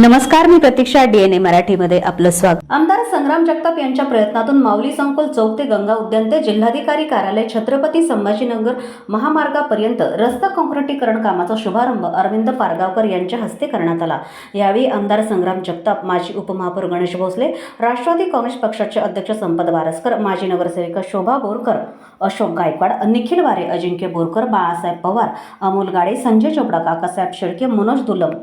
नमस्कार मी प्रतीक्षा डीएनए मराठीमध्ये आपलं स्वागत. आमदार संग्राम जगताप यांच्या प्रयत्नातून माऊली संकुल चौक ते गंगा उद्यान ते जिल्हाधिकारी कार्यालय छत्रपती संभाजीनगर महामार्गापर्यंत रस्ता काँक्रिटीकरण कामाचा शुभारंभ अरविंद पारगावकर यांच्या हस्ते करण्यात आला. यावेळी आमदार संग्राम जगताप माजी उपमहापौर गणेश भोसले राष्ट्रवादी काँग्रेस पक्षाचे अध्यक्ष संपत वारसकर माजी नगरसेविका शोभा बोरकर अशोक गायकवाड निखिल वारे अजिंक्य बोरकर बाळासाहेब पवार अमोल गाडे संजय चोपडा काकासाहेब शेळके मनोज दुलम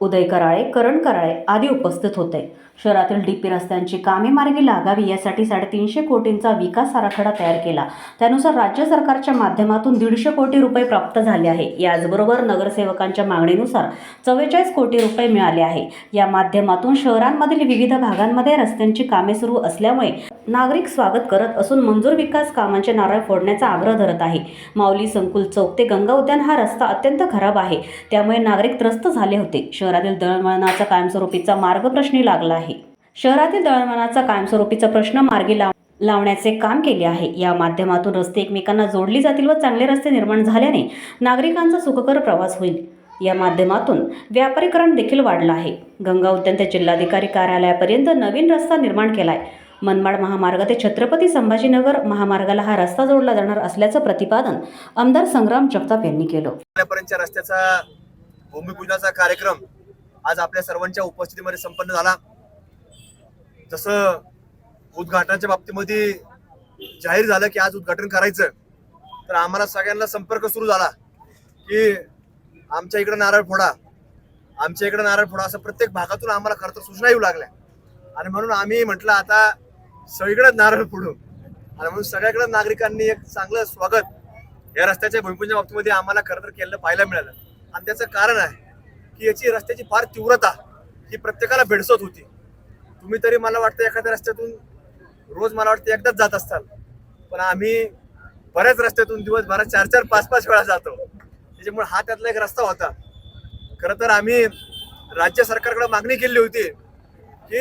उदय कराळे करण कराळे आदी उपस्थित होते. शहरातील डी पी रस्त्यांची कामे मार्गी लागावी यासाठी साडेतीनशे कोटींचा विकास आराखडा तयार केला. त्यानुसार राज्य सरकारच्या माध्यमातून दीडशे कोटी रुपये प्राप्त झाले आहे. याचबरोबर नगरसेवकांच्या मागणीनुसार चव्वेचाळीस कोटी रुपये मिळाले आहे. या माध्यमातून शहरांमधील विविध भागांमध्ये रस्त्यांची कामे सुरू असल्यामुळे नागरिक स्वागत करत असून मंजूर विकास कामांचे नारळ फोडण्याचा आग्रह धरत आहे. माऊली संकुल चौक ते गंगा उद्यान हा रस्ता अत्यंत खराब आहे. त्यामुळे नागरिक त्रस्त झाले होते. शहरातील दळणवळणाचा कायमस्वरूपीचा मार्ग प्रश्नी लागला आहे. शहरातील दळणवळणाचा कायमस्वरूपीचा प्रश्न मार्गी लाव लावण्याचे काम केले आहे. या माध्यमातून रस्ते एकमेकांना जोडली जातील व चांगले रस्ते निर्माण झाल्याने नागरिकांचा सुखकर प्रवास होईल. या माध्यमातून व्यापारीकरण देखील वाढलं आहे. गंगा उद्यान ते जिल्हाधिकारी कार्यालयापर्यंत नवीन रस्ता निर्माण केला आहे मनमाड महामार्ग ते छत्रपती संभाजीनगर महामार्गाला हा रस्ता जोडला जाणार असल्याचं प्रतिपादन आमदार संग्राम जगताप यांनी केलं. रस्त्याचा भूमिपूजनाचा कार्यक्रम आज आपल्या सर्वांच्या उपस्थितीमध्ये संपन्न झाला. जसं उद्घाटनाच्या बाबतीमध्ये जाहीर झालं की आज उद्घाटन करायचं तर आम्हाला सगळ्यांना संपर्क सुरू झाला की आमच्या इकडे नारळ फोडा आमच्या इकडे नारळ फोडा असं प्रत्येक भागातून आम्हाला खरं तर सूचना येऊ लागल्या. आणि म्हणून आम्ही म्हटलं आता सगळीकडे नारळ फोडू आणि म्हणून सगळ्याकडे नागरिकांनी एक चांगलं स्वागत या रस्त्याच्या भूमिपूजन बाबतीमध्ये आम्हाला खरं तर केलेलं पाहायला मिळालं. आणि त्याचं कारण आहे की याची रस्त्याची फार तीव्रता ही प्रत्येकाला भेडसत होती. तुम्ही तरी मला वाटतं एखाद्या रस्त्यातून रोज मला वाटतं एकदाच जात असताल. पण आम्ही बऱ्याच रस्त्यातून दिवसभरात चार चार पाच पाच वेळा जातो. त्याच्यामुळे हा त्यातला एक रस्ता होता. खरं तर आम्ही राज्य सरकारकडे मागणी केली होती की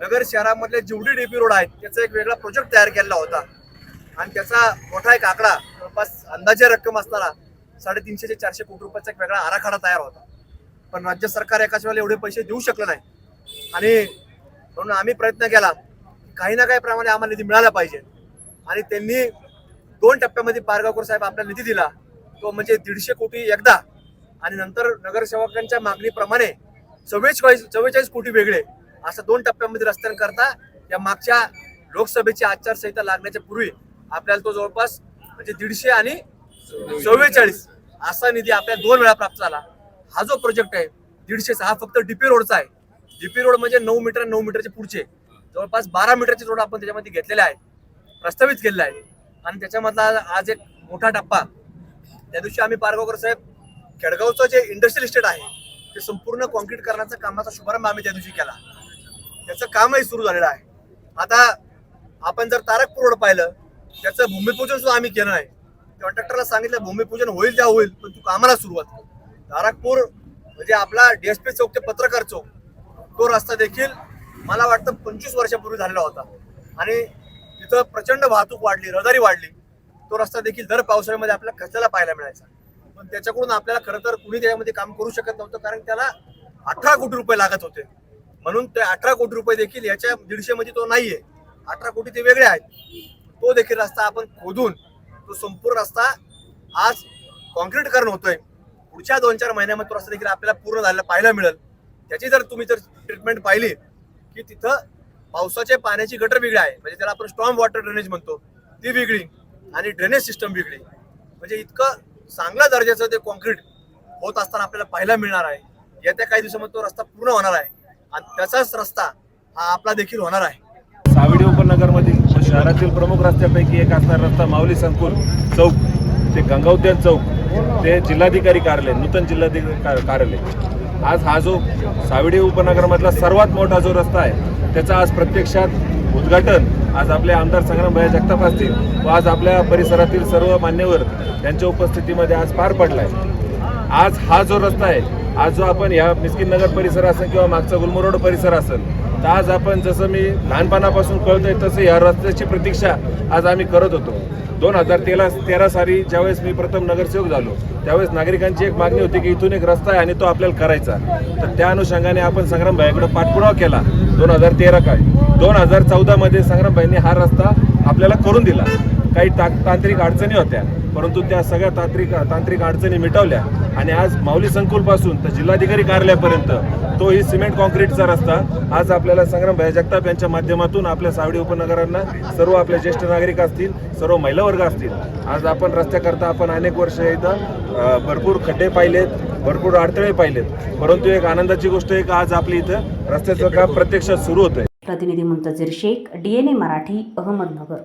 नगर शहरामधले जेवढे डीपी रोड आहेत त्याचा एक वेगळा प्रोजेक्ट तयार केलेला होता. आणि त्याचा मोठा एक आकडा जवळपास अंदाजे रक्कम असताना साडेतीनशे ते चारशे कोटी रुपयाचा एक वेगळा आराखडा तयार होता. पण राज्य सरकार एकाच वेळेला एवढे पैसे देऊ शकलं नाही. आणि म्हणून आम्ही प्रयत्न केला काही ना काही प्रमाणे आम्हाला निधी मिळाला पाहिजे. आणि त्यांनी दोन टप्प्यामध्ये पारगावकर साहेब आपल्याला निधी दिला. तो म्हणजे दीडशे कोटी एकदा. आणि नंतर नगरसेवकांच्या मागणीप्रमाणे चव्वेचाळीस चव्वेचाळीस कोटी वेगळे. असं दोन टप्प्यामध्ये रस्त्यांकरता या मागच्या लोकसभेची आचारसंहिता लागण्याच्या पूर्वी आपल्याला तो जवळपास म्हणजे दीडशे आणि चव्वेचाळीस असा निधी आपल्याला दोन वेळा प्राप्त झाला. हा जो प्रोजेक्ट आहे दीडशेचा हा फक्त डीपी रोडचा आहे. डीपी रोड म्हणजे नऊ मीटर नऊ मीटरचे पुढचे. जवळपास बारा मीटरचे रोड आपण त्याच्यामध्ये घेतलेले आहे प्रस्तावित केलेला आहे. आणि त्याच्यामधला आज एक मोठा टप्पा. त्या दिवशी आम्ही पारगावकर साहेब खेडगावचं जे इंडस्ट्रियल इस्टेट आहे ते संपूर्ण कॉन्क्रीट करण्याचा कामाचा शुभारंभ आम्ही त्या दिवशी केला. त्याचं कामही सुरू झालेलं आहे. आता आपण जर तारकपूर रोड पाहिलं त्याचं भूमिपूजन सुद्धा आम्ही केलं नाही. कॉन्ट्रॅक्टरला सांगितलं भूमिपूजन होईल त्या होईल पण तू कामाला सुरुवात तारकपूर म्हणजे आपला डीएसपी चौक ते पत्रकार चौक तो रस्ता देखील मला वाटतं पंचवीस वर्षापूर्वी झालेला होता. आणि तिथं प्रचंड वाहतूक वाढली रहदारी वाढली. तो रस्ता देखील दर पावसाळ्यामध्ये आपल्याला खर्चाला पाहायला मिळायचा. पण त्याच्याकडून आपल्याला खरं तर कुणी त्याच्यामध्ये काम करू शकत नव्हतं कारण त्याला अठरा कोटी रुपये लागत होते. म्हणून ते अठरा कोटी रुपये देखील याच्या दीडशे मध्ये तो नाहीये. अठरा कोटी ते वेगळे आहेत. तो देखील रस्ता आपण खोदून तो संपूर्ण रस्ता आज कॉन्क्रीटीकरण होतोय. पुढच्या दोन चार महिन्यामध्ये तो रस्ता देखील आपल्याला पूर्ण झालेला पाहायला मिळेल. त्याची जर तुम्ही जर ट्रीटमेंट पाहिली की तिथं पावसाच्या पाण्याची गटर वेगळी आहे. म्हणजे त्याला आपण स्ट्रॉंग वॉटर ड्रेनेज म्हणतो. ती वेगळी आणि ड्रेनेज सिस्टम वेगळी. म्हणजे इतकं चांगल्या दर्जाचं ते कॉन्क्रीट होत असताना आपल्याला पाहायला मिळणार आहे. येत्या काही दिवसामध्ये तो रस्ता पूर्ण होणार आहे. आणि त्याचाच रस्ता हा आपला देखील होणार आहे. सावडी उपनगरमधील शहरातील प्रमुख रस्त्यापैकी एक असणारा रस्ता माऊली संकुल चौक ते गंगा उद्यान चौक ते जिल्हाधिकारी कार्यालय नूतन जिल्हाधिकारी कार्यालय. आज हा जो सावडी उपनगरमधला सर्वात मोठा जो रस्ता आहे त्याचा आज प्रत्यक्षात उद्घाटन आज आपले आमदार संग्रामभाई जगताप असतील व आज आपल्या परिसरातील सर्व मान्यवर त्यांच्या उपस्थितीमध्ये आज पार पडला आहे आज हा जो रस्ता आहे आज जो आपण ह्या मिस्किन नगर परिसर असेल किंवा मागचा गुलमरोड परिसर असेल तर आज आपण जसं मी लहानपणापासून कळतोय तसं या रस्त्याची प्रतीक्षा आज आम्ही करत होतो. दोन हजार तेरा तेरा साली ज्यावेळेस मी प्रथम नगरसेवक झालो त्यावेळेस नागरिकांची एक मागणी होती की इथून एक रस्ता आहे आणि तो आपल्याला करायचा तर त्या अनुषंगाने आपण संग्रामभाईकडे पाठपुरावा केला दोन हजार तेरा काय दोन हजार चौदामध्ये संग्रामभाईंनी हा रस्ता आपल्याला करून दिला. काही ता तांत्रिक अडचणी होत्या. परंतु त्या सगळ्या तांत्रिक तांत्रिक अडचणी मिटवल्या आणि आज माऊली संकुलपासून तर जिल्हाधिकारी कार्यालयापर्यंत तो ही सिमेंट कॉन्क्रीटचा रस्ता आज आपल्याला संग्राम भया जगताप यांच्या माध्यमातून आपल्या सावडी उपनगरांना सर्व आपले ज्येष्ठ नागरिक असतील सर्व महिला वर्ग असतील आज आपण रस्त्याकरता आपण अनेक वर्ष इथं भरपूर खड्डे पाहिलेत भरपूर अडथळे पाहिलेत. परंतु एक आनंदाची गोष्ट आहे की आज आपली इथं रस्त्याचं काम प्रत्यक्षात सुरू होतंय. प्रतिनिधी मुंतजीर शेख डीएनए मराठी अहमदनगर.